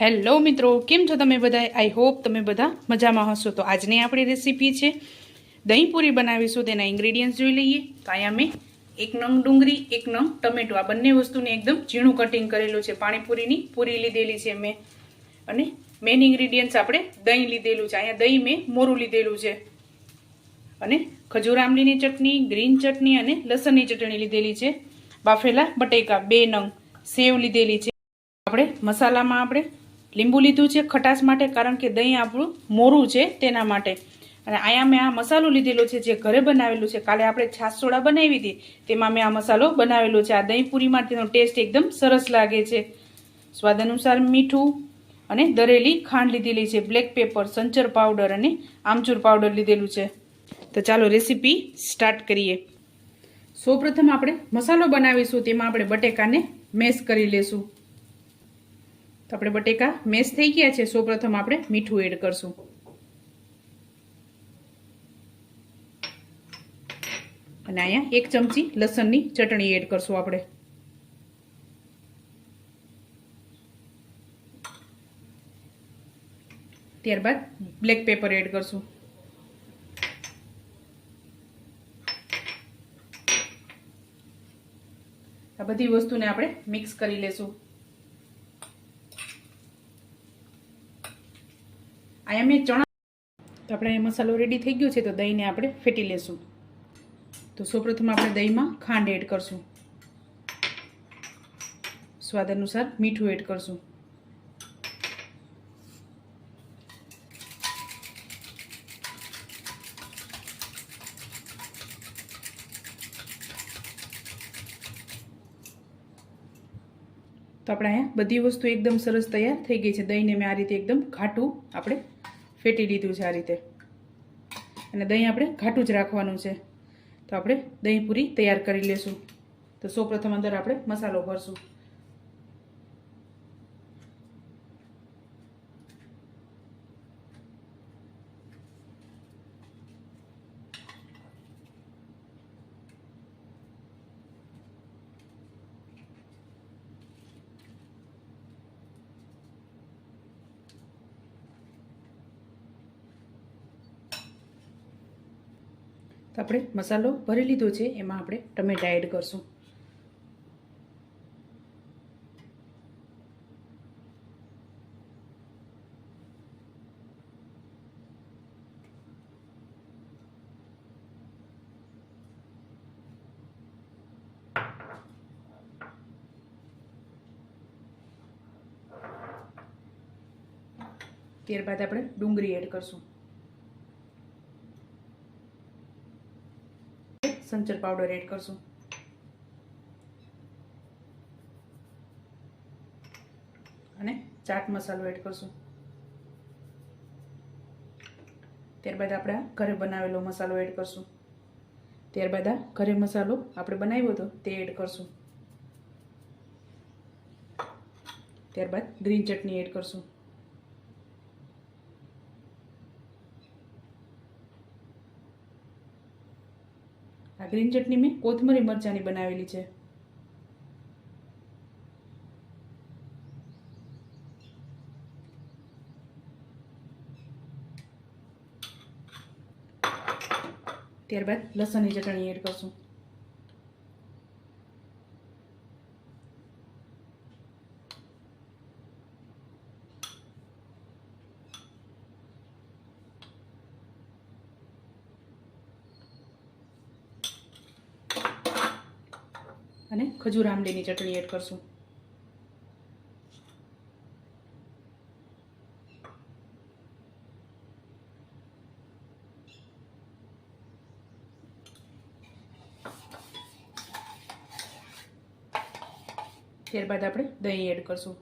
Hello મિત્રો, કેમ છો તમે બધા? આઈ હોપ તમે બધા મજામાં હશો. તો આજની આપણી રેસીપી છે દહીં પૂરી બનાવીશું, તેના ઇન્ગ્રેડિયન્ટ્સ જોઈ લઈએ. તો અહીંયા મેં એક નંગ ડુંગળી, એક નંગ ટમેટો, આ બંને વસ્તુને એકદમ ઝીણું કટિંગ કરેલું છે. પાણીપુરીની પૂરી લીધેલી છે મેં. અને મેઇન ઇન્ગ્રેડિયન્ટ્સ આપણે દહીં લીધેલું છે. અહીંયા દહીં મેં મોરું લીધેલું છે. અને ખજૂર આંબલીની ચટણી, ગ્રીન ચટણી અને લસણની ચટણી લીધેલી છે. બાફેલા બટેકા બે નંગ સેવ લીધેલી છે. આપણે મસાલામાં આપણે લીંબુ લીધું છે ખટાશ માટે કારણ કે દહીં આપણું મોરું છે તેના માટે. અને અહીંયા મેં આ મસાલો લીધેલો છે જે ઘરે બનાવેલું છે. કાલે આપણે છાશ સોડા બનાવી હતી. તેમાં મેં આ મસાલો બનાવેલો છે. આ દહીં પૂરીમાં તેનો ટેસ્ટ એકદમ સરસ લાગે છે. સ્વાદ અનુસાર મીઠું અને દરેલી ખાંડ લીધેલી છે. બ્લેક પેપર, સંચર પાવડર અને આમચૂર પાવડર લીધેલું છે. તો ચાલો રેસીપી સ્ટાર્ટ કરીએ. સૌપ્રથમ આપણે મસાલો બનાવીશું. તેમાં આપણે બટેકાને મેશ કરી લેશું. તો આપણે બટેકા મેશ થઈ ગયા છે સૌપ્રથમ આપણે મીઠું એડ કરશું. અને અહીંયા એક ચમચી લસણની ચટણી એડ કરશું આપણે. ત્યારબાદ બ્લેક પેપર એડ કરશું. આ બધી વસ્તુને આપણે મિક્સ કરી લેશું. અહીંયા મેં ચણા. તો આપણે મસાલો રેડી થઈ ગયો છે, તો દહીંને આપણે ફેટી લેશું. તો સૌપ્રથમ આપણે દહીંમાં ખાંડ એડ કરશું. સ્વાદ અનુસાર મીઠું એડ કરશું. તો આપણે અહીંયા બધી વસ્તુ એકદમ સરસ તૈયાર થઈ ગઈ છે. દહીંને મેં આ રીતે એકદમ ઘાટું આપણે ફેટી લીધું છે આ રીતે. અને દહીં આપણે ઘાટું જ રાખવાનું છે. તો આપણે દહીં પૂરી તૈયાર કરી લેશું. તો સૌપ્રથમ અંદર આપણે મસાલો ભરશું. આપણે મસાલો ભરી લીધો છે, એમાં આપણે ટમેટા એડ કરશું. ત્યારબાદ આપણે ડુંગળી એડ કરશું. સંચર પાવડર એડ કરશું. અને ચાટ મસાલો એડ કરશું. ત્યારબાદ આપણે ઘરે બનાવેલો મસાલો એડ કરશું. ત્યારબાદ આ ઘરે મસાલો આપણે બનાવ્યો હતો તે એડ કરશું. ત્યારબાદ ગ્રીન ચટણી એડ કરશું. આ ગ્રીન ચટણી મેં કોથમરી મરચાંની બનાવેલી છે. ત્યારબાદ લસણની ચટણી એડ કરશું. અને ખજૂર આંબલીની ચટણી એડ કરશું. ત્યારબાદ આપણે દહીં એડ કરશું.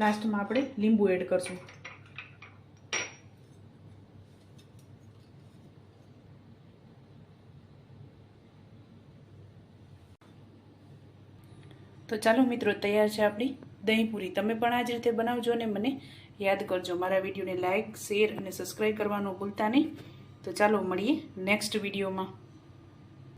લાસ્ટમાં આપણે લીંબુ એડ કરશું. તો ચાલો મિત્રો, તૈયાર છે આપણી દહીંપુરી. તમે પણ આ જ રીતે બનાવજો અને મને યાદ કરજો. મારા વિડીયોને લાઇક શેર અને સબસ્ક્રાઈબ કરવાનું ભૂલતા નહીં. તો ચાલો મળીએ નેક્સ્ટ વિડીયોમાં.